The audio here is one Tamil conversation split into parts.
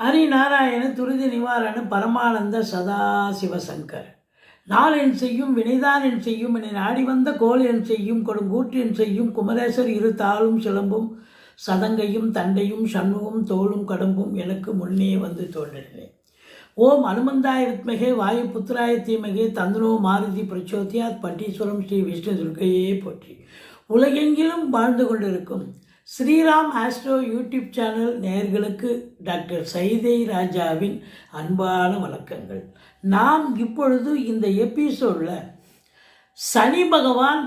ஹரிநாராயண துரித நிவாரண பரமானந்த சதாசிவசங்கர் நாள் என் செய்யும் வினைதான் என் செய்யும் என்னை நாடி வந்த கோல் என் செய்யும் கொடுங்கூற்று என் செய்யும் குமரேசர் இரு தாளும் சிலம்பும் சதங்கையும் தண்டையும் சண்முகம் தோளும் கடம்பும் எனக்கு முன்னே வந்து தோன்றினேன். ஓம் அனுமந்தாய வித்மகே வாயு புத்திராய தீமகே தந்தனோ மாருதி பிரச்சோத்தியாத் பட்டீஸ்வரம் ஸ்ரீ விஷ்ணு துர்க்கையே போற்றி. உலகெங்கிலும் வாழ்ந்து கொண்டிருக்கும் ஸ்ரீராம் ஆஸ்ட்ரோ யூடியூப் சேனல் நேர்களுக்கு டாக்டர் சைதை ராஜாவின் அன்பான வணக்கங்கள். நாம் இப்பொழுது இந்த எபிசோடில் சனி பகவான்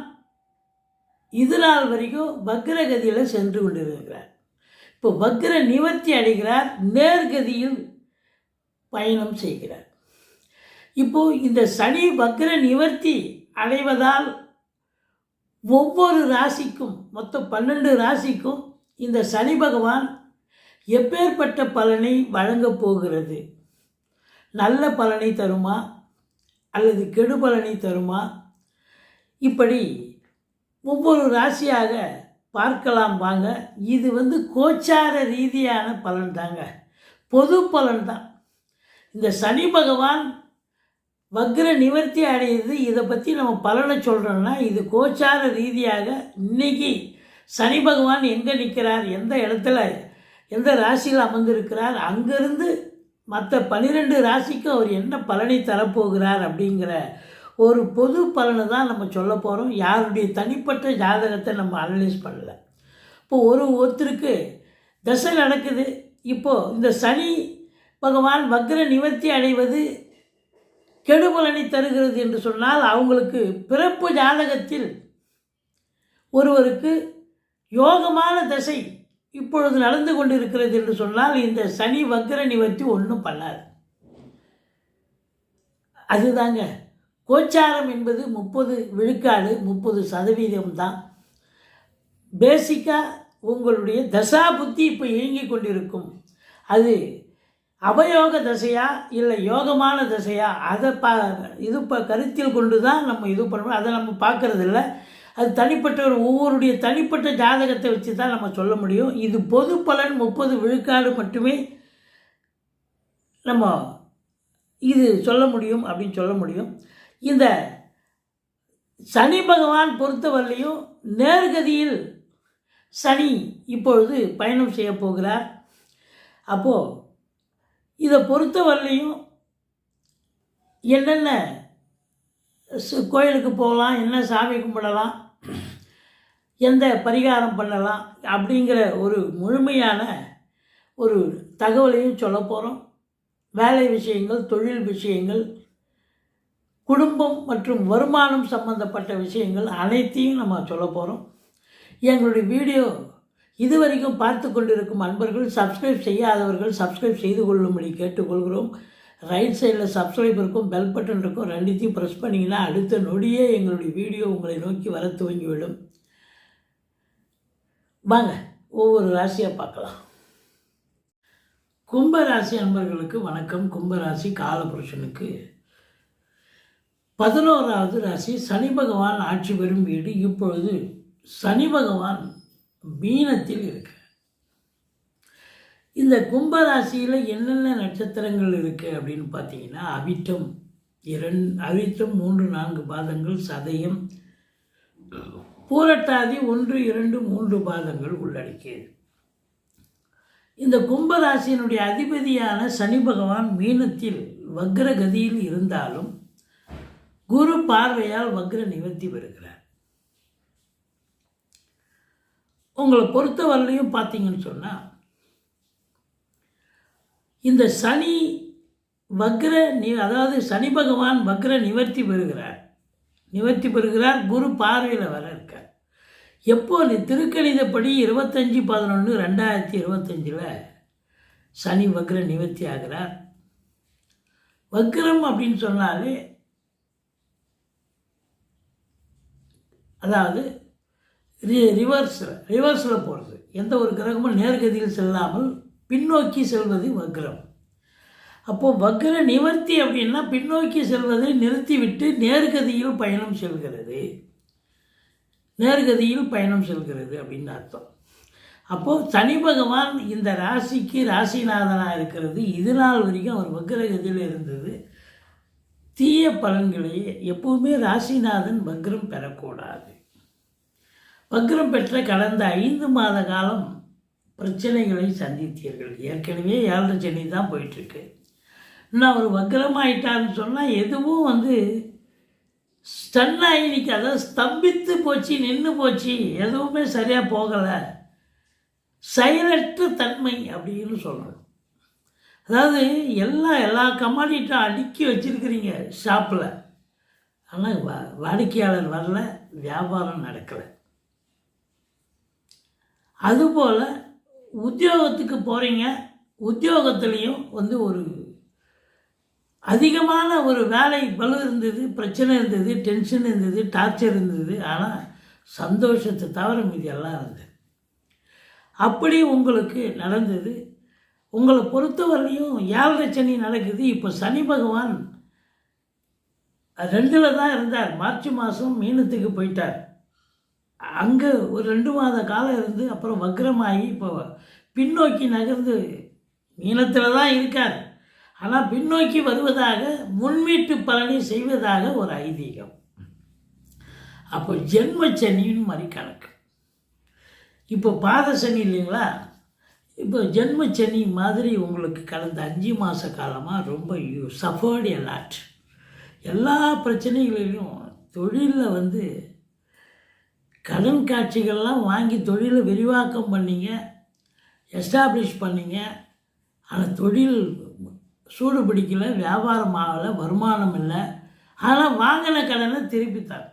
இது நாள் வரைக்கும் வக்ரகதியில் சென்று கொண்டிருக்கிறார். இப்போ வக்ர நிவர்த்தி அடைகிறார் நேர்கதியில் பயணம் செய்கிறார். இப்போது இந்த சனி வக்ர நிவர்த்தி அடைவதால் ஒவ்வொரு ராசிக்கும் மொத்தம் பன்னெண்டு ராசிக்கும் இந்த சனி பகவான் எப்பேற்பட்ட பலனை வழங்கப் போகிறது? நல்ல பலனை தருமா? அல்லது கெடு பலனை தருமா? இப்படி ஒவ்வொரு ராசியாக பார்க்கலாம் வாங்க. இது வந்து கோச்சார ரீதியான பலன் தாங்க பொது பலன் தான் இந்த சனி பகவான் வக்ர நிவர்த்தி அடையுது. இதை பற்றி நம்ம பலனை சொல்கிறோம்னா இது கோச்சார ரீதியாக இன்னைக்கு சனி பகவான் எங்கே நிற்கிறார் எந்த இடத்துல எந்த ராசியில் அமர்ந்திருக்கிறார்? அங்கேருந்து மற்ற பன்னிரெண்டு ராசிக்கும் அவர் என்ன பலனை தரப்போகிறார் அப்படிங்கிற ஒரு பொது பலனை தான் நம்ம சொல்ல போகிறோம் யாருடைய தனிப்பட்ட ஜாதகத்தை நம்ம அனலைஸ் பண்ணல. இப்போ ஒரு ஒருத்தருக்கு தசை நடக்குது. இப்போது இந்த சனி பகவான் வக்ர நிவர்த்தி அடைவது கெடுபலனை தருகிறது என்று சொன்னால் அவங்களுக்கு பிறப்பு ஜாதகத்தில் ஒருவருக்கு யோகமான தசை இப்பொழுது நடந்து கொண்டிருக்கிறது என்று சொன்னால் இந்த சனி வக்கர நிவர்த்தி ஒன்றும் பண்ணாது. அதுதாங்க கோச்சாரம் என்பது முப்பது விழுக்காடு முப்பது சதவீதம் தான். பேசிக்காக உங்களுடைய தசா புத்தி இப்போ இயங்கி கொண்டிருக்கும். அது அவயோக தசையா இல்லை யோகமான தசையா? அதை பா இது இப்போ கருத்தில் கொண்டு தான் நம்ம இது பண்ணுறோம் அதை நம்ம பார்க்கறது இல்லை அது தனிப்பட்ட ஒரு ஒவ்வொருடைய தனிப்பட்ட ஜாதகத்தை வச்சு தான் நம்ம சொல்ல முடியும். இது பொது பலன் முப்பது விழுக்காடு மட்டுமே நம்ம இது சொல்ல முடியும் அப்படின்னு சொல்ல முடியும். இந்த சனி பகவான் பொறுத்தவரையிலையும் நேர்கதியில் சனி இப்பொழுது பயணம் செய்ய போகிறார். அப்போது இதை பொறுத்தவரையிலையும் என்னென்ன சு- கோயிலுக்கு போகலாம் என்ன சாமி கும்பிடலாம் எந்த பரிகாரம் பண்ணலாம் அப்படிங்கிற ஒரு முழுமையான ஒரு தகவலையும் சொல்ல போகிறோம் வேலை விஷயங்கள் தொழில் விஷயங்கள் குடும்பம் மற்றும் வருமானம் சம்பந்தப்பட்ட விஷயங்கள் அனைத்தையும் நம்ம சொல்ல போகிறோம் எங்களுடைய வீடியோ இதுவரைக்கும் பார்த்து கொண்டிருக்கும் அன்பர்கள் சப்ஸ்கிரைப் செய்யாதவர்கள் சப்ஸ்கிரைப் செய்து கொள்ளும்படி கேட்டுக்கொள்கிறோம். ரைட் சைடில் சப்ஸ்கிரைப் இருக்கும் பெல் பட்டன் இருக்கும் ரெண்டுத்தையும் ப்ரெஸ் பண்ணிங்கன்னா அடுத்த நொடியே எங்களுடைய வீடியோ உங்களை நோக்கி வர துவங்கிவிடும். வாங்க ஒவ்வொரு ராசியாக பார்க்கலாம். கும்பராசி அன்பர்களுக்கு வணக்கம். கும்பராசி காலபுருஷனுக்கு. பதினோராவது ராசி சனி பகவான் ஆட்சி பெறும் வீடு. இப்பொழுது சனி பகவான் மீனத்தில் இருக்கு. இந்த கும்பராசியில் என்னென்ன நட்சத்திரங்கள் இருக்குது அப்படின்னு பார்த்தீங்கன்னா அவிட்டம் இரண் அவிட்டம் மூன்று நான்கு பாதங்கள் சதயம் பூரட்டாதி ஒன்று இரண்டு மூன்று பாதங்கள் உள்ளடக்கியது. இந்த கும்பராசியினுடைய அதிபதியான சனி பகவான் மீனத்தில் வக்ரகதியில் இருந்தாலும் குரு பார்வையால் வக்ர நிவர்த்தி பெறுகிறார். உங்களை பொறுத்தவரையிலையும் பார்த்தீங்கன்னு சொன்னால் இந்த சனி வக்ர நி அதாவது சனி பகவான் வக்ர நிவர்த்தி பெறுகிறார். நிவர்த்தி பெறுகிறார் குரு பார்வையில் வர இருக்கார். எப்போ திருக்கணிதப்படி இருபத்தஞ்சி பதினொன்று ரெண்டாயிரத்தி இருபத்தஞ்சில் சனி வக்ர நிவர்த்தி ஆகிறார். வக்ரம் அப்படின்னு சொன்னாலே அதாவது ரி- ரிவர்ஸில் ரிவர்ஸில் போகிறது எந்த ஒரு கிரகமும் நேர்கதியில் செல்லாமல் பின்னோக்கி செல்வது வக்ரம். அப்போது வக்ர நிவர்த்தி அப்படின்னா பின்னோக்கி செல்வதை நிறுத்திவிட்டு நேர்கதியில் பயணம் செல்கிறது. நேர்கதியில் பயணம் செல்கிறது அப்படின்னு அர்த்தம். அப்போது சனி பகவான் இந்த ராசிக்கு ராசிநாதனாக இருக்கிறது. இது நாள் வரைக்கும் அவர் வக்ரகதியில் இருந்தது. தீய பலன்களையே எப்பவுமே ராசிநாதன் வக்ரம் பெறக்கூடாது. வக்ரம் பெற்ற கடந்த ஐந்து மாத காலம் பிரச்சனைகளை சந்தித்தீர்கள். ஏற்கனவே ஏழரை சனி தான் போயிட்டுருக்கு. இன்னும் அவர் வக்ரமாயிட்டார்னு சொன்னால் எதுவும் வந்து ஸ்டன் ஆகி நிற்க அதாவது ஸ்தம்பித்து போச்சு நின்று போச்சு எதுவுமே சரியாக போகலை. செயலற்ற தன்மை அப்படின்னு சொல்கிறோம் அதாவது எல்லா எல்லா கமாடிட்டும் அடுக்கி வச்சுருக்கிறீங்க ஷாப்பில் ஆனால் வா வாடிக்கையாளர் வரல வியாபாரம் நடக்கலை. அதுபோல் உத்தியோகத்துக்கு போகிறீங்க உத்தியோகத்துலேயும் வந்து ஒரு அதிகமான ஒரு வேலை பலு இருந்தது பிரச்சனை இருந்தது டென்ஷன் இருந்தது டார்ச்சர் இருந்தது. ஆனால் சந்தோஷத்தை தவிர மீதி எல்லாம் இருந்தது. அப்படி உங்களுக்கு நடந்தது. உங்களை பொறுத்தவரையிலையும் ஏழரை சனி நடக்குது. இப்போ சனி பகவான் ரெண்டில் தான் இருந்தார். மார்ச் மாதம் மீனத்துக்கு போயிட்டார். அங்கே ஒரு ரெண்டு மாத காலம் இருந்து அப்புறம் வக்ரமாகி இப்போ பின்னோக்கி நகர்ந்து மீனத்தில் தான் இருக்கார். ஆனால் பின்னோக்கி வருவதாக முன்மீட்டு பலனை செய்வதாக ஒரு ஐதீகம். அப்போ ஜென்ம சனின்னு மாதிரி கணக்கு இப்போ பாத சனி இல்லைங்களா? இப்போ ஜென்ம சனி மாதிரி உங்களுக்கு கடந்த அஞ்சு மாத காலமாக ரொம்ப யூ சஃபர்டு லாட் எல்லா பிரச்சனைகளிலும் தொழிலில் வந்து கடன் காட்சிகள்லாம் வாங்கி தொழிலை விரிவாக்கம் பண்ணீங்க எஸ்டாப்ளிஷ் பண்ணீங்க. ஆனால் தொழில் சூடு பிடிக்கல வியாபாரம் ஆகலை வருமானம் இல்லை. ஆனால் வாங்கின கடனை திருப்பித்தார்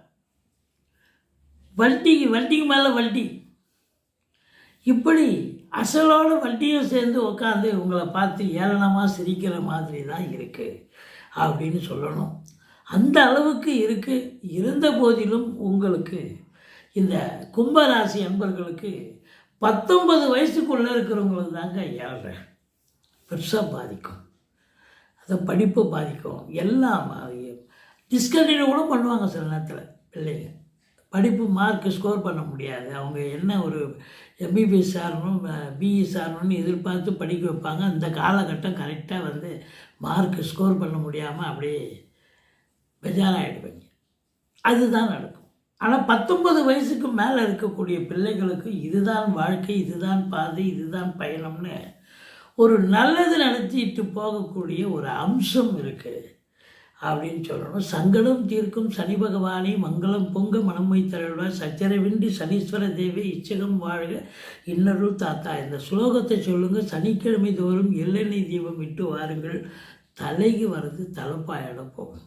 வட்டிக்கு வட்டிக்கு மேலே வட்டி. இப்படி அசலோட வட்டியும் சேர்ந்து உட்காந்து உங்களை பார்த்து ஏளனமாக சிரிக்கிற மாதிரி தான் இருக்குது அப்படின்னு சொல்லணும். அந்த அளவுக்கு இருக்குது இருந்த போதிலும் உங்களுக்கு இந்த கும்பராசி அன்பர்களுக்கு பத்தொன்பது வயசுக்குள்ளே இருக்கிறவங்களுக்கு தாங்க ஏழ்ரை. பெருசாக பாதிக்கும். அதை படிப்பு பாதிக்கும். எல்லாம் டிஸ்கண்டினியூ கூட பண்ணுவாங்க சில நேரத்தில். பிள்ளைங்க படிப்பு மார்க் ஸ்கோர் பண்ண முடியாது. அவங்க என்ன ஒரு எம்பிபிஎஸ் சாரணும் பிஇ சாரணும்னு எதிர்பார்த்து படிக்க வைப்பாங்க. அந்த காலகட்டம் கரெக்டாக வந்து மார்க் ஸ்கோர் பண்ண முடியாமல் அப்படியே பெஜாராகிடுவாங்க அதுதான் நடக்கும். ஆனால் பத்தொன்பது வயசுக்கு மேலே இருக்கக்கூடிய பிள்ளைகளுக்கு இதுதான் வாழ்க்கை இதுதான் பாதை இதுதான் பயணம்னு ஒரு நல்லது நடத்திட்டு போகக்கூடிய ஒரு அம்சம் இருக்குது அப்படின்னு சொல்லணும். சங்கடம் தீர்க்கும் சனி பகவானே மங்களம் பொங்க மனமை தருள்வார் சச்சரவின்றி சனீஸ்வர தேவி இச்சகம் வாழ்க. இன்னருள் தாத்தா இந்த ஸ்லோகத்தை சொல்லுங்கள் சனிக்கிழமை தோறும் எள்ளெண்ணெய் தீபம் விட்டு வாருங்கள். தலைக்கு வர்றது தலைப்பாயிடம் போகும்.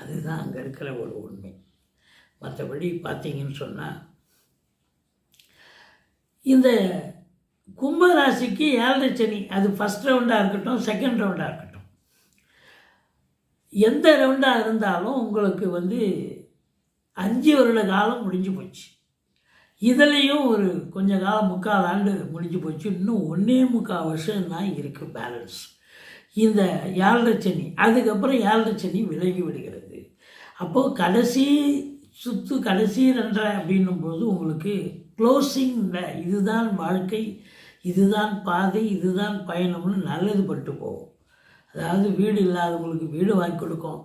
அதுதான் அங்கே இருக்கிற ஒரு உண்மை. மற்றபடி பார்த்தீங்கன்னு சொன்னால் இந்த கும்பராசிக்கு ஏழரை சனி அது ஃபஸ்ட் ரவுண்டாக இருக்கட்டும் செகண்ட் ரவுண்டாக இருக்கட்டும். எந்த ரவுண்டாக இருந்தாலும் உங்களுக்கு வந்து அஞ்சு வருட காலம் முடிஞ்சு போச்சு. இதுலேயும் ஒரு கொஞ்ச காலம் முக்கால் ஆண்டு முடிஞ்சு போச்சு. இன்னும் ஒன்றே முக்கால் வருஷம் தான் இருக்குது பேலன்ஸ் இந்த ஏழரை சனி அதுக்கப்புறம் ஏழரை சனி விலகி விடுகிறது. அப்போது கடைசி சுத்து கடைசி ரெண்டரை அப்படின்னும் போது உங்களுக்கு க்ளோசிங்கில் இதுதான் வாழ்க்கை இதுதான் பாதை இதுதான் பயணம்னு நல்லது பட்டு போகும். அதாவது வீடு இல்லாதவங்களுக்கு வீடு வாங்கி கொடுக்கும்.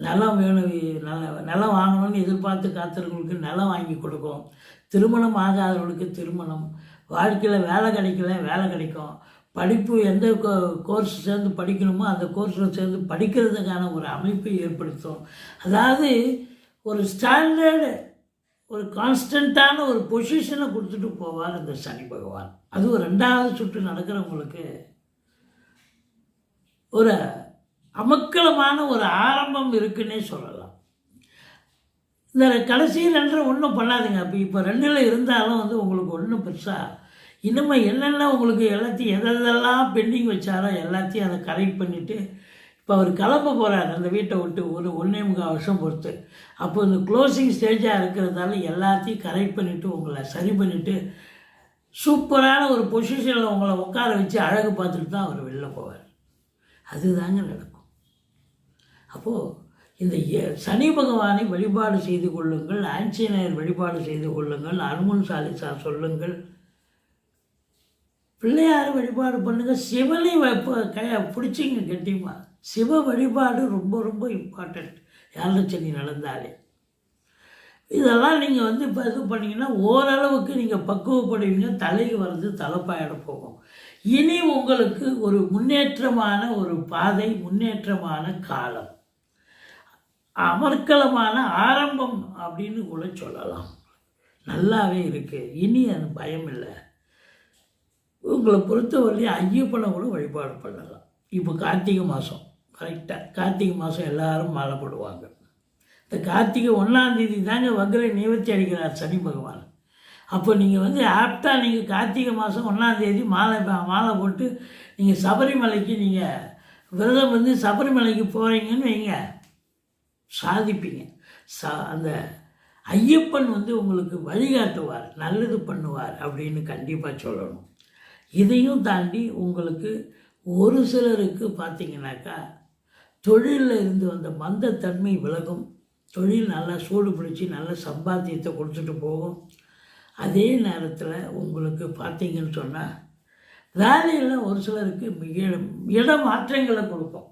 நிலம் வேணும் நல்ல நிலம் வாங்கணும்னு எதிர்பார்த்து காத்திருக்கவங்களுக்கு நிலம் வாங்கி கொடுக்கும். திருமணம் ஆகாதவங்களுக்கு திருமணம். வாழ்க்கையில் வேலை கிடைக்கல வேலை கிடைக்கும். படிப்பு எந்த கோர்ஸ் சேர்ந்து படிக்கணுமோ அந்த கோர்ஸில் சேர்ந்து படிக்கிறதுக்கான ஒரு அமைப்பை ஏற்படுத்தும். அதாவது ஒரு ஸ்டாண்டர்டு ஒரு கான்ஸ்டண்ட்டான ஒரு பொசிஷனை கொடுத்துட்டு போவார் இந்த சனி பகவான். அதுவும் ரெண்டாவது சுற்று நடக்கிறவங்களுக்கு ஒரு அமக்கலமான ஒரு ஆரம்பம் இருக்குன்னே சொல்லலாம். இந்த கடைசி ரெண்டரை ஒன்றும் பண்ணாதுங்க. அப்போ இப்போ ரெண்டில் இருந்தாலும் வந்து உங்களுக்கு ஒன்றும் பெருசாக இனிமேல் என்னென்ன உங்களுக்கு எல்லாத்தையும் எதெல்லாம் பெண்டிங் வச்சாரோ எல்லாத்தையும் அதை கரெக்ட் பண்ணிவிட்டு இப்போ அவர் கிளம்ப போகிறார் அந்த வீட்டை விட்டு ஒரு ஒன்றே முக்கால் வருஷம் பொறுத்து. அப்போ இந்த க்ளோசிங் ஸ்டேஜாக இருக்கிறதால எல்லாத்தையும் கரெக்ட் பண்ணிவிட்டு உங்களை சரி பண்ணிவிட்டு சூப்பரான ஒரு பொசிஷனில் உங்களை உட்கார வச்சு அழகு பார்த்துட்டு தான் அவர் வெளில போவார். அதுதாங்க நடக்கும். அப்போது இந்த சனி பகவானை வழிபாடு செய்து கொள்ளுங்கள் ஆஞ்சநேயர் வழிபாடு செய்து கொள்ளுங்கள் அனுமன் சாலிசா சொல்லுங்கள். பிள்ளையார் வழிபாடு பண்ணுங்கள் சிவனை வைப்ப கையை பிடிச்சிங்க கெட்டியமா. சிவ வழிபாடு ரொம்ப ரொம்ப இம்பார்ட்டண்ட் யாழச்சனி நடந்தாலே. இதெல்லாம் நீங்கள் வந்து இப்போ இது பண்ணீங்கன்னா ஓரளவுக்கு நீங்கள் பக்குவப்படுவீங்க. தலைக்கு வர்றது தலைப்பாயிட போகும். இனி உங்களுக்கு ஒரு முன்னேற்றமான ஒரு பாதை முன்னேற்றமான காலம். அமர்க்கலமான ஆரம்பம் அப்படின்னு கூட சொல்லலாம். நல்லாவே இருக்குது இனி அது பயம் இல்லை. உங்களை பொறுத்தவரையும் ஐயப்பனை கூட வழிபாடு பண்ணலாம். இப்போ கார்த்திகை மாதம் கரெக்டாக கார்த்திகை மாதம் எல்லாரும் மாலை போடுவாங்க. இந்த கார்த்திகை ஒன்றாந்தேதி தாங்க வக்கரை நிவர்த்தி அடிக்கிறார் சனி பகவான். அப்போ நீங்கள் வந்து ஆப்டாக நீங்கள் கார்த்திகை மாதம் ஒன்றாந்தேதி மாலை மாலை போட்டு நீங்கள் சபரிமலைக்கு நீங்கள் விரதம் வந்து சபரிமலைக்கு போகிறீங்கன்னு வைங்க. சாதிப்பீங்க. சா அந்த ஐயப்பன் வந்து உங்களுக்கு வழிகாட்டுவார் நல்லது பண்ணுவார் அப்படின்னு கண்டிப்பாக சொல்லணும். இதையும் தாண்டி உங்களுக்கு ஒரு சிலருக்கு பார்த்தீங்கன்னாக்கா தொழிலில் இருந்து வந்த மந்தத்தன்மை விலகும். தொழில் நல்லா சூடு பிடிச்சி நல்ல சம்பாத்தியத்தை கொடுத்துட்டு போகும். அதே நேரத்தில் உங்களுக்கு பார்த்தீங்கன்னு சொன்னால் வேலையில் ஒரு சிலருக்கு மிக இடம் மாற்றங்களை கொடுக்கும்.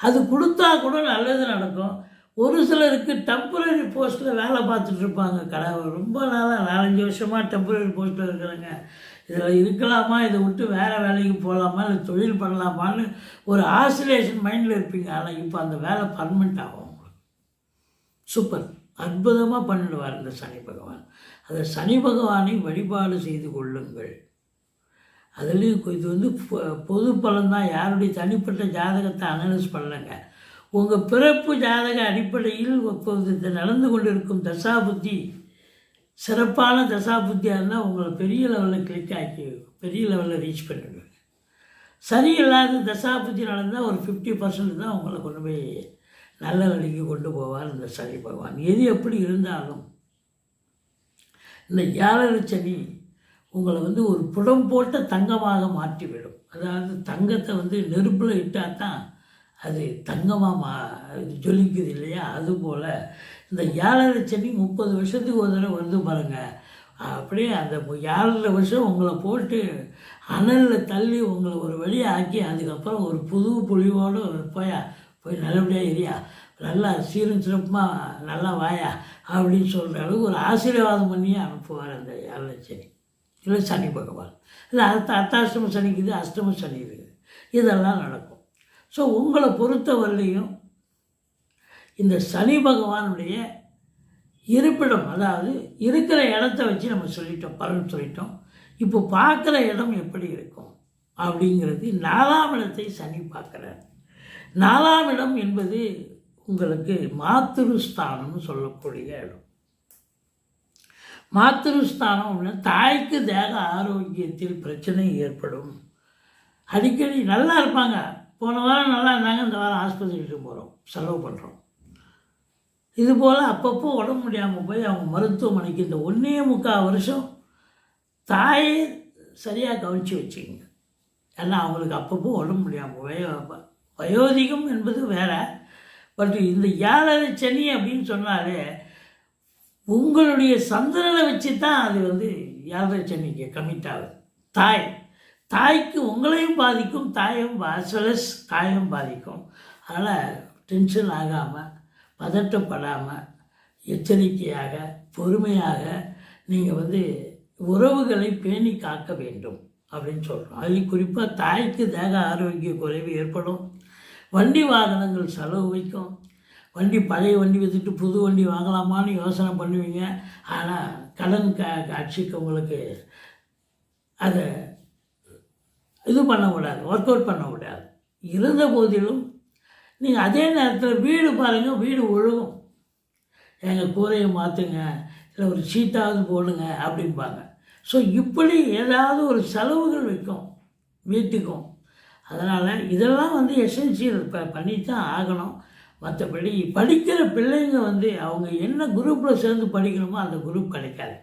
அது கொடுத்தா கூட நல்லது நடக்கும். ஒரு சிலருக்கு டெம்பரரி போஸ்ட்டில் வேலை பார்த்துட்ருப்பாங்க கடை ரொம்ப நாளாக நாலஞ்சு வருஷமாக டெம்பரரி போஸ்ட்டில் இருக்கிறாங்க. இதில் இருக்கலாமா இதை விட்டு வேறு வேலைக்கு போகலாமா இல்லை தொழில் பண்ணலாமான்னு ஒரு ஆசிலேஷன் மைண்டில் இருப்பீங்க. ஆனால் இப்போ அந்த வேலை பர்மனெண்ட் ஆகும் உங்களுக்கு. சூப்பர். அற்புதமாக பண்ணிடுவார் இந்த சனி பகவான். அந்த சனி பகவானை வழிபாடு செய்து கொள்ளுங்கள். அதுலேயும் இது வந்து பொது பலன்தான் யாருடைய தனிப்பட்ட ஜாதகத்தை அனலைஸ் பண்ணலைங்க. உங்கள் பிறப்பு ஜாதக அடிப்படையில் இப்போது நடந்து கொண்டிருக்கும் தசாபுத்தி சிறப்பான தசாபுத்தியாக இருந்தால் உங்களை பெரிய லெவலில் கிளிக் ஆக்கி பெரிய லெவலில் ரீச் பண்ணிடுவேன் சரியில்லாத தசாபுத்தி நடந்தால் ஒரு ஃபிஃப்டி பர்சன்ட் தான் உங்களை கொண்டு போய் நல்ல வழிக்கு கொண்டு போவார் இந்த சனி பகவான். எது எப்படி இருந்தாலும் இந்த ஏழரை சனி உங்களை வந்து ஒரு புடம் போட்ட தங்கமாக மாற்றிவிடும். அதாவது தங்கத்தை வந்து நெருப்பில் இட்டால் தான் அது தங்கமாக மா ஜொலிக்குது இல்லையா? அதுபோல் இந்த ஏழரை செடி முப்பது வருஷத்துக்கு ஒரு தடவை வந்து பாருங்கள் அப்படியே அந்த ஏழரை வருஷம் உங்களை போட்டு அனலில் தள்ளி உங்களை ஒரு வழியை ஆக்கி அதுக்கப்புறம் ஒரு புது புலிவோடு ஒரு போயா போய் நல்லபடியாக எரியா நல்லா சீரும் சிறப்புமாக நல்லா வாயா? அப்படின்னு சொல்கிற அளவுக்கு ஒரு ஆசீர்வாதம் பண்ணி அனுப்புவார் அந்த ஏழரை செடி இல்லை சனி பகவான். இல்லை அர்த்த அர்த்தாஷ்டம சனிக்குது அஷ்டம சனி இருக்குது இதெல்லாம் நடக்கும். ஸோ உங்களை பொறுத்தவரையிலையும் இந்த சனி பகவானுடைய இருப்பிடம் அதாவது இருக்கிற இடத்த வச்சு நம்ம சொல்லிட்டோம் பலன் சொல்லிட்டோம். இப்போ பார்க்குற இடம் எப்படி இருக்கும்? அப்படிங்கிறது நாலாம் இடத்தை சனி பார்க்குறார். நாலாம் இடம் என்பது உங்களுக்கு மாத்திருஸ்தானம்னு சொல்லக்கூடிய இடம். மாத்திருஸ்தானம் அப்படின்னா தாய்க்கு தேக ஆரோக்கியத்தில் பிரச்சனை ஏற்படும். அடிக்கடி நல்லா இருப்பாங்க. போன வாரம் நல்லா இருந்தாங்க இந்த வாரம் ஆஸ்பத்திரிக்கு போகிறோம் செலவு பண்ணுறோம் இதுபோல் அப்பப்போ உடம்பு முடியாமல் போய் அவங்க மருத்துவமனைக்கு இந்த ஒன்றே முக்கால் வருஷம் தாயே சரியாக கவனித்து வச்சுக்கோங்க. ஏன்னா அவங்களுக்கு அப்பப்போ உடம்பு முடியாமல் வயோ வயோதிகம் என்பது வேற. பட் இந்த ஏழரை சனி அப்படின்னு சொன்னாலே உங்களுடைய சந்திரனை வச்சு தான் அது வந்து ஏழரை சனிக்கு கமிட் ஆகுது. தாய். தாய்க்கு உங்களையும் பாதிக்கும் தாயும் அசலஸ் தாயும் பாதிக்கும். அதனால் டென்ஷன் ஆகாமல் பதட்டப்படாமல் எச்சரிக்கையாக பொறுமையாக நீங்கள் வந்து உறவுகளை பேணி காக்க வேண்டும் அப்படின்னு சொல்கிறோம் அதில் குறிப்பாக தாய்க்கு தேக ஆரோக்கிய குறைவு ஏற்படும். வண்டி வாகனங்கள் செலவு வைக்கும். வண்டி பழைய வண்டி விற்றுட்டு புது வண்டி வாங்கலாமான்னு யோசனை பண்ணுவீங்க. ஆனால் கடன் க காட்சிக்கு உங்களுக்கு அதை இது பண்ண விடாது ஒர்க் அவுட் பண்ண விடாது இருந்த போதிலும் நீங்கள் அதே நேரத்தில் வீடு பாருங்கள் வீடு ஒழுகும். எங்கள் கூரையை மாற்றுங்க இல்லை ஒரு சீட்டாவது போடுங்க அப்படிம்பாங்க. ஸோ இப்படி ஏதாவது ஒரு செலவுகள் வைக்கும் வீட்டுக்கும் அதனால் இதெல்லாம் வந்து எசென்சியல் ப பண்ணி தான் ஆகணும். மற்றபடி படிக்கிற பிள்ளைங்க வந்து அவங்க என்ன குரூப்பில் சேர்ந்து படிக்கணுமோ அந்த குரூப் கிடைக்காது.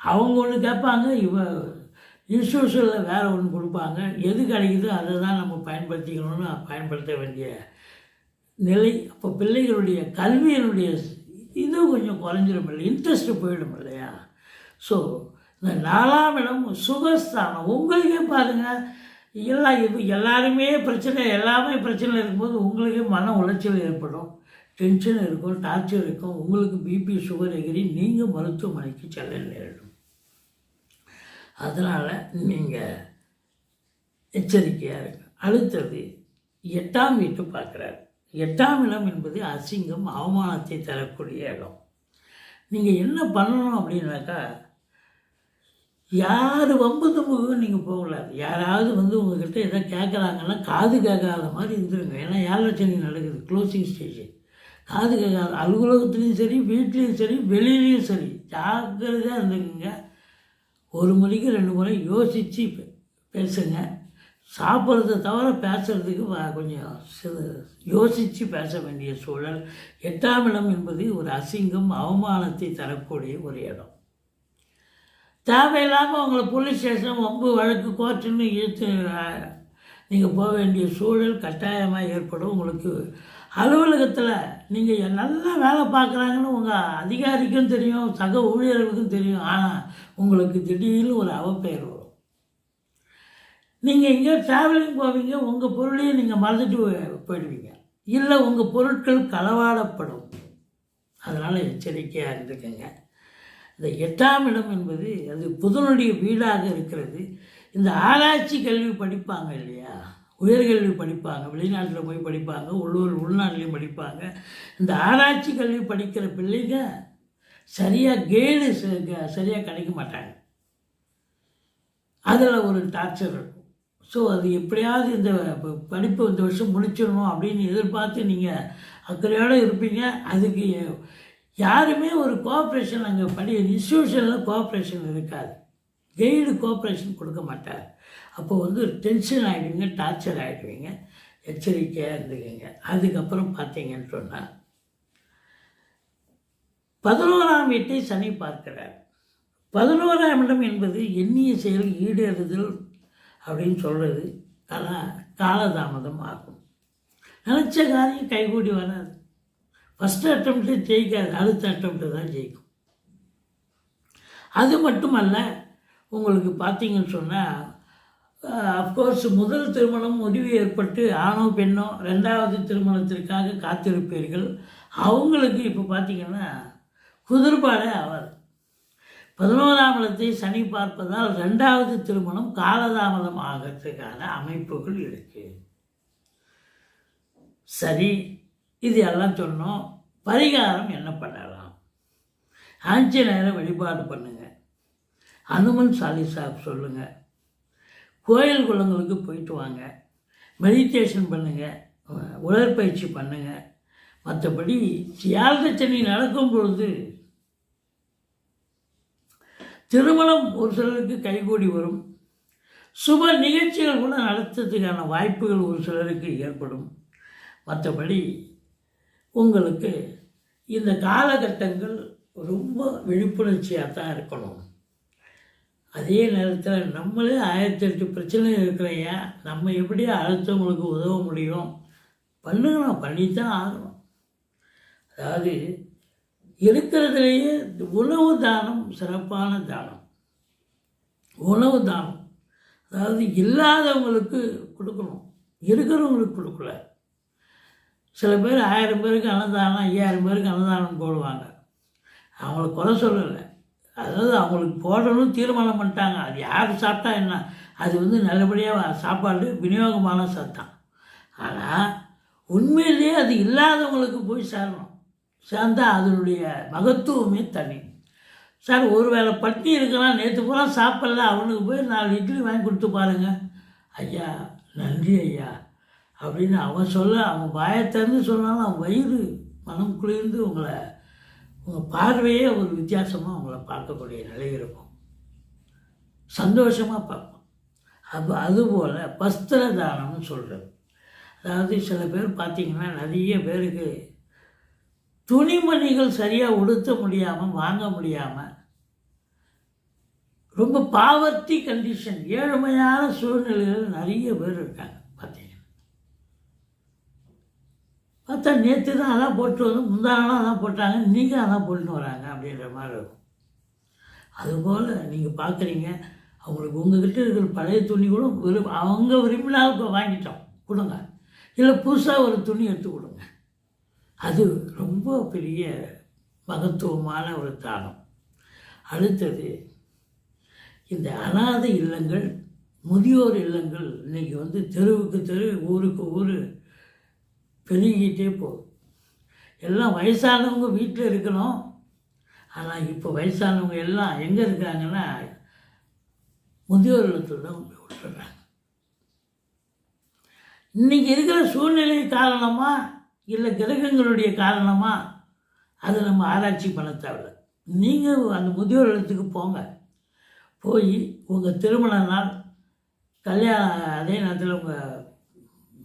அவங்க ஒன்று கேட்பாங்க இவ இன்ஸ்டியூஷனில் வேறு ஒன்று கொடுப்பாங்க. எது கிடைக்குதோ அதை தான் நம்ம பயன்படுத்திக்கணும்னு பயன்படுத்த வேண்டிய நிலை அப்போ பிள்ளைகளுடைய கல்வியினுடைய இது கொஞ்சம் குறைஞ்சிடும் இல்லை இன்ட்ரெஸ்ட்டு போயிடும் இல்லையா ஸோ இந்த நாலாம் இடம் சுகஸ்தானம். உங்களுக்கே பாருங்கள் எல்லாம் இது எல்லாருமே பிரச்சனை எல்லாமே பிரச்சனை இருக்கும்போது உங்களுக்கே மன உளைச்சல் ஏற்படும் டென்ஷன் இருக்கும் டார்ச்சர் இருக்கும். உங்களுக்கு பிபி சுகர் எகிரி நீங்கள் மருத்துவமனைக்கு செல்ல நேரிடும். அதனால் நீங்கள் எச்சரிக்கையாக இருக்கும் அடுத்தது எட்டாம் வீட்டு பார்க்குறாரு. எட்டாம் இடம் என்பது அசிங்கம் அவமானத்தை தரக்கூடிய இடம். நீங்கள் என்ன பண்ணணும் அப்படின்னாக்கா யார் வம்பு தும்புக்கும் நீங்கள் போகலாது யாராவது வந்து உங்ககிட்ட எதோ கேட்குறாங்கன்னா காது கேட்காத மாதிரி இருந்துருங்க. ஏன்னா ஏழரை சனி நடக்குது க்ளோசிங் ஸ்டேஜ் காது கேட்காத அலுவலகத்துலேயும் சரி வீட்லேயும் சரி வெளியிலையும் சரி ஜாக்கிரதையாக இருந்துக்குங்க. ஒரு மணிக்கு ரெண்டு முறை யோசித்து பேசுங்க. சாப்பிட்றத தவிர பேசுகிறதுக்கு வ- கொஞ்சம் சிறு யோசித்து பேச வேண்டிய சூழல் எட்டாம் இடம் என்பது ஒரு அசிங்கம் அவமானத்தை தரக்கூடிய ஒரு இடம். தேவையில்லாமல் உங்களை போலீஸ் ஸ்டேஷன் ஒம்பு வழக்கு கோர்ட்டுன்னு இழுத்து நீங்கள் போக வேண்டிய சூழல் கட்டாயமாக ஏற்படும். உங்களுக்கு அலுவலகத்தில் நீங்கள் நல்லா வேலை பார்க்குறாங்கன்னு உங்கள் அதிகாரிக்கும் தெரியும் சக ஊழியர்களுக்கும் தெரியும். ஆனால் உங்களுக்கு திடீர்னு ஒரு அவப்பெயர் வரும் நீங்கள் எங்கேயோ ட்ராவலிங் போவீங்க உங்கள் பொருளையும் நீங்கள் மறந்துட்டு போய்- போயிடுவீங்க. இல்லை உங்கள் பொருட்கள் களவாடப்படும். அதனால் எச்சரிக்கையாக இருந்துக்கங்க. இந்த எட்டாம் இடம் என்பது அது புதனுடைய வீடாக இருக்கிறது. இந்த ஆராய்ச்சி கல்வி படிப்பாங்க இல்லையா? உயர்கல்வி படிப்பாங்க வெளிநாட்டில் போய் படிப்பாங்க உள்ளூர் உள்நாட்டிலையும் படிப்பாங்க. இந்த ஆராய்ச்சி கல்வி படிக்கிற பிள்ளைங்க சரியாக கேடு சரியாக கிடைக்க மாட்டாங்க. அதில் ஒரு டார்ச்சர் இருக்கும். ஸோ அது எப்படியாவது இந்த படிப்பு இந்த வருஷம் முடிச்சிடணும் அப்படின்னு எதிர்பார்த்து நீங்கள் அக்கறையோடு இருப்பீங்க. அதுக்கு யாருமே ஒரு கோஆப்ரேஷன் அங்கே படி இன்ஸ்டியூஷனில் கோஆப்ரேஷன் இருக்காது. கைடு கோஆப்ரேஷன் கொடுக்க மாட்டார். அப்போ வந்து டென்ஷன் ஆகிடுவீங்க டார்ச்சர் ஆகிடுவீங்க எச்சரிக்கையாக இருந்துக்கங்க. அதுக்கப்புறம் பார்த்தீங்கன்னு சொன்னால் பதினோராம் வீட்டை சனி பார்க்கிறார். பதினோராம் இடம் என்பது எண்ணிய செயல் ஈடேறுதல் அப்படின்னு சொல்கிறது ஆனால் காலதாமதம் ஆகும். நினச்ச காரியம் கைகூடி வராது. ஃபஸ்ட்டு அட்டம்ப்ட்டு ஜெயிக்காது. அடுத்த அட்டம்ப்ட்டு தான் ஜெயிக்கும். அது மட்டுமல்ல உங்களுக்கு பார்த்தீங்கன்னு சொன்னால் அஃப்கோர்ஸ் முதல் திருமணம் முடிவு ஏற்பட்டு ஆணோ பெண்ணோ ரெண்டாவது திருமணத்திற்காக காத்திருப்பீர்கள். அவங்களுக்கு இப்போ பார்த்தீங்கன்னா குதிர்பாடே ஆகாது. பதினோராம் இடத்தை சனி பார்ப்பதால் ரெண்டாவது திருமணம் காலதாமதம் ஆகிறதுக்கான அமைப்புகள் இருக்கு. சரி இது எல்லாம் சொன்னோம். பரிகாரம் என்ன பண்ணலாம்? ஆஞ்சநேயரை வழிபாடு பண்ணுங்க. அனுமன் சாலிசா சொல்லுங்க. கோயில் குளங்களுக்கு போயிட்டு வாங்க. மெடிடேஷன் பண்ணுங்க. உடற்பயிற்சி பண்ணுங்க. மற்றபடி சியாழ்கச்சனி நடக்கும் பொழுது திருமணம் ஒரு சிலருக்கு கைகூடி வரும். சுப நிகழ்ச்சிகள் கூட நடத்துறதுக்கான வாய்ப்புகள் ஒரு சிலருக்கு ஏற்படும். மற்றபடி உங்களுக்கு இந்த காலகட்டங்கள் ரொம்ப விழிப்புணர்ச்சியாக தான் இருக்கணும். அதே நேரத்தில் நம்மளே ஆயிரத்தி எட்டு பிரச்சனை இருக்கிறையா நம்ம எப்படி அடுத்தவங்களுக்கு உதவ முடியும்? பண்ணுங்கணும் பண்ணித்தான் ஆகணும். அதாவது இருக்கிறதுலேயே உணவு தானம் சிறப்பான தானம். உணவு தானம். அதாவது இல்லாதவங்களுக்கு கொடுக்கணும். இருக்கிறவங்களுக்கு கொடுக்கல. சில பேர் ஆயிரம் பேருக்கு அன்னதானம் ஐயாயிரம் பேருக்கு அன்னதானம் போடுவாங்க. அவங்கள குறை சொல்லலை. அதாவது அவங்களுக்கு போடணும்னு தீர்மானம் பண்ணிட்டாங்க. அது யார் சாப்பிட்டா என்ன? அது வந்து நல்லபடியாக சாப்பாடு விநியோகமான சத்தம். ஆனால் உண்மையிலேயே அது இல்லாதவங்களுக்கு போய் சேரணும். சேர்ந்தால் அதனுடைய மகத்துவமே தனி. சார் ஒரு வேளை பட்டி இருக்கலாம் நேற்று பூரா சாப்பிடல அவனுக்கு போய் நாலு இட்லி வாங்கி கொடுத்து பாருங்கள் ஐயா நன்றி ஐயா அப்படின்னு அவன் சொல்ல அவன் வாயத்திறந்து சொன்னாலும் அவன் வயிறு மனம் குளிர்ந்து உங்களை உங்கள் பார்வையே ஒரு வித்தியாசமாக உங்களை பார்க்கக்கூடிய நிலை இருக்கும். சந்தோஷமாக பார்ப்போம் அது அதுபோல் வஸ்திர தானம்னு சொல்கிறது அதாவது சில பேர் பார்த்தீங்கன்னா நிறைய பேருக்கு துணிமணிகள் சரியாக உடுத்த முடியாமல் வாங்க முடியாமல் ரொம்ப பாவர்த்தி கண்டிஷன் ஏழ்மையான சூழ்நிலைகள் நிறைய பேர் இருக்காங்க பார்த்தீங்கன்னா. பார்த்தா நேற்று தான் அதான் போட்டு வந்து முந்தானாலும் அதான் போட்டாங்க நீங்கள் அதான் போட்டுன்னு வராங்க அப்படின்ற மாதிரி இருக்கும். அதுபோல் நீங்கள் பார்க்குறீங்க அவங்களுக்கு உங்ககிட்ட இருக்கிற பழைய துணி கூட விரும் அவங்க விரும்பினாலும் இப்போ வாங்கிட்டோம் கொடுங்க. இல்லை புதுசாக ஒரு துணி எடுத்து கொடுங்க. அது ரொம்ப பெரிய மகத்துவமான ஒரு தானம் அடுத்தது இந்த அனாதை இல்லங்கள் முதியோர் இல்லங்கள் இன்றைக்கி வந்து தெருவுக்கு தெரு ஊருக்கு ஊர் பெருகிக்கிட்டே போகும் எல்லாம் வயசானவங்க வீட்டில் இருக்கணும். ஆனால் இப்போ வயசானவங்க எல்லாம் எங்கே இருக்காங்கன்னா முதியோர் இல்லத்தில் தான் போய் விட்டுறாங்க. இன்றைக்கி இருக்கிற சூழ்நிலை காரணமாக இல்லை கிரகங்களுடைய காரணமாக அதை நம்ம ஆராய்ச்சி பண்ண தேவையில்ல. நீங்கள் அந்த முதியோர் இடத்துக்கு போங்க. போய் உங்கள் திருமண நாள் கல்யாணம் அதே நேரத்தில் உங்கள்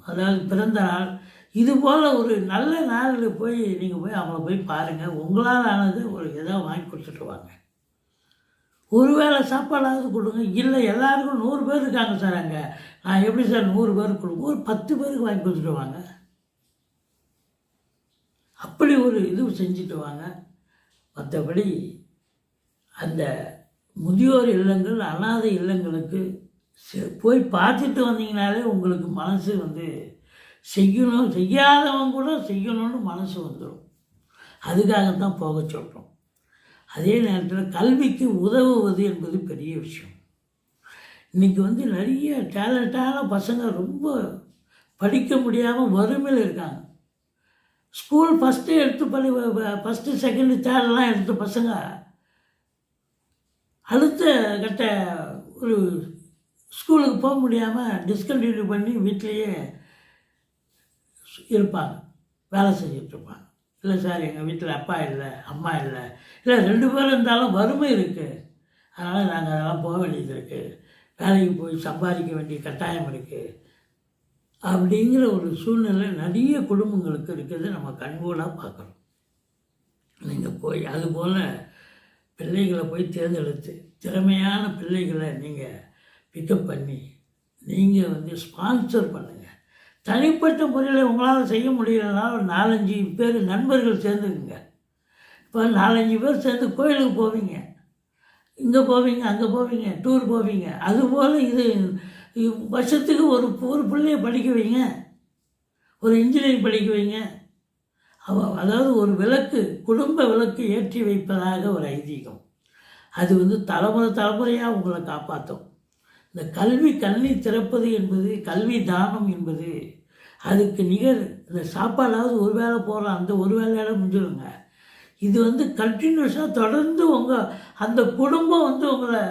அதாவது பிறந்த நாள் இது போல் ஒரு நல்ல நாளில் போய் நீங்கள் போய் அவங்கள போய் பாருங்கள் உங்களால் ஆனது ஒரு எதாவது வாங்கி கொடுத்துட்டு வாங்க. ஒருவேளை சாப்பாடாவது கொடுங்க. இல்லை எல்லாருக்கும் நூறு பேர் இருக்காங்க சார் அங்கே. நான் எப்படி சார் நூறு பேருக்கு கொடுங்க ஒரு பத்து பேருக்கு வாங்கி கொடுத்துட்டு வாங்க. அப்படி ஒரு இது செஞ்சுட்டு வாங்க. மற்றபடி அந்த முதியோர் இல்லங்கள் அனாதை இல்லங்களுக்கு செ- போய் பார்த்துட்டு வந்தீங்கனாலே உங்களுக்கு மனசு வந்து செய்யணும் செய்யாதவங்க கூட செய்யணும்னு மனசு வந்துடும் அதுக்காகத்தான் போக சொல்கிறோம் அதே நேரத்தில் கல்விக்கு உதவுவது என்பது பெரிய விஷயம். இன்றைக்கி வந்து நிறைய டேலண்டான பசங்க ரொம்ப படிக்க முடியாமல் வறுமையில் இருக்காங்க. ஸ்கூல் ஃபஸ்ட்டு எடுத்து பள்ளி ஃபஸ்ட்டு செகண்டு தேர்டெலாம் எடுத்த பசங்க அடுத்த கட்ட ஒரு ஸ்கூலுக்கு போக முடியாமல் டிஸ்கண்டினியூ பண்ணி வீட்லேயே இருப்பாங்க. வேலை செஞ்சுட்டு இருப்பாங்க. இல்லை சார் எங்கள் வீட்டில் அப்பா இல்லை அம்மா இல்லை. இல்லை ரெண்டு பேரும் இருந்தாலும் வறுமை இருக்குது அதனால் நாங்கள் அதெல்லாம் போக வேண்டியது இருக்குது வேலைக்கு போய் சம்பாதிக்க வேண்டிய கட்டாயம் இருக்குது அப்படிங்கிற ஒரு சூழ்நிலை நிறைய குடும்பங்களுக்கு இருக்கிறது நம்ம கண்கூடாக பார்க்குறோம். நீங்கள் போய் அதுபோல் பிள்ளைகளை போய் தேர்ந்தெடுத்து திறமையான பிள்ளைகளை நீங்கள் பிக்கப் பண்ணி நீங்கள் வந்து ஸ்பான்சர் பண்ணுங்கள் தனிப்பட்ட முறையில் உங்களால் செய்ய முடியலன்னா ஒரு நாலஞ்சு பேர் நண்பர்கள் சேர்ந்துக்குங்க. இப்போ நாலஞ்சு பேர் சேர்ந்து கோயிலுக்கு போவீங்க. இங்கே போவீங்க அங்கே போவீங்க டூர் போவீங்க. அதுபோல் இது இது வருஷத்துக்கு ஒரு ஒரு பிள்ளைய படிக்க வைங்க. ஒரு இன்ஜினியரிங் படிக்க வைங்க. அவ அதாவது ஒரு விளக்கு குடும்ப விளக்கு ஏற்றி வைப்பதாக ஒரு ஐதீகம். அது வந்து தலைமுறை தலைமுறையாக உங்களை காப்பாற்றும் இந்த கல்வி கல்வி திறப்பது என்பது கல்வி தானம் என்பது அதுக்கு நிகர் இந்த சாப்பாடாவது ஒரு வேளை போடுறோம் அந்த ஒரு வேலையால முடிஞ்சிடுங்க இது வந்து கண்டினியூஸாக தொடர்ந்து உங்கள் அந்த குடும்பம் வந்து உங்களை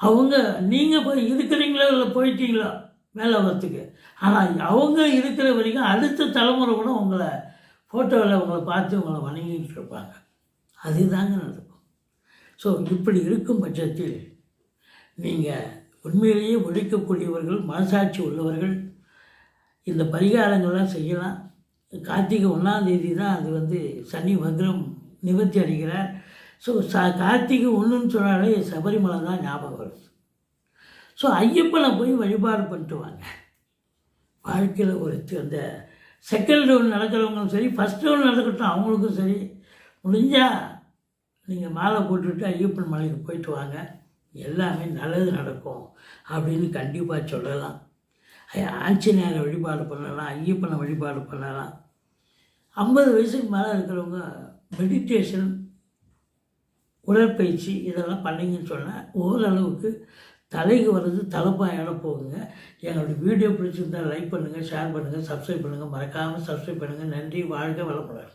அவங்க நீங்கள் போய் இருக்கிறீங்களோ இல்லை போயிட்டீங்களோ மேலே வரத்துக்கு ஆனால் அவங்க இருக்கிற வரைக்கும் அடுத்த தலைமுறை கூட உங்களை ஃபோட்டோவில் உங்களை பார்த்து உங்களை வணங்கிட்டு இருப்பாங்க. அதுதாங்க நடக்கும். ஸோ இப்படி இருக்கும் பட்சத்தில் நீங்கள் உண்மையிலேயே ஒழிக்கக்கூடியவர்கள் மனசாட்சி உள்ளவர்கள் இந்த பரிகாரங்கள்லாம் செய்யலாம். கார்த்திகை ஒன்றாம் தேதி தான் அது வந்து சனி வக்ரம் நிவர்த்தி அடைகிறார். ஸோ ச கார்த்திகை ஒன்றுன்னு சொன்னாலே சபரிமலை தான் ஞாபகம் வருது. ஸோ ஐயப்பனை போய் வழிபாடு பண்ணிட்டு வாங்க. வாழ்க்கையில் ஒரு அந்த செகண்ட் ரவுண்ட் நடக்கிறவங்களும் சரி ஃபஸ்ட் ரவுண்ட் நடக்கட்டும் அவங்களுக்கும் சரி முடிஞ்சால் நீங்கள் மாலை போட்டுட்டு ஐயப்பன் மலைக்கு போயிட்டு வாங்க. எல்லாமே நல்லது நடக்கும் அப்படின்னு கண்டிப்பாக சொல்லலாம். ஆஞ்சநேயரை வழிபாடு பண்ணலாம் ஐயப்பனை வழிபாடு பண்ணலாம். ஐம்பது வயசுக்கு மேலே இருக்கிறவங்க மெடிடேஷன் உடற்பயிற்சி இதெல்லாம் பண்ணிங்கன்னு சொன்னால் ஓரளவுக்கு தலைக்கு வர்றது தலைப்பாயோட போகுங்க எங்களுடைய வீடியோ பிடிச்சிருந்தால் லைக் பண்ணுங்கள் ஷேர் பண்ணுங்கள் சப்ஸ்கிரைப் பண்ணுங்கள் மறக்காமல் சப்ஸ்கிரைப் பண்ணுங்கள் நன்றி வாழ்க வளமுடன்.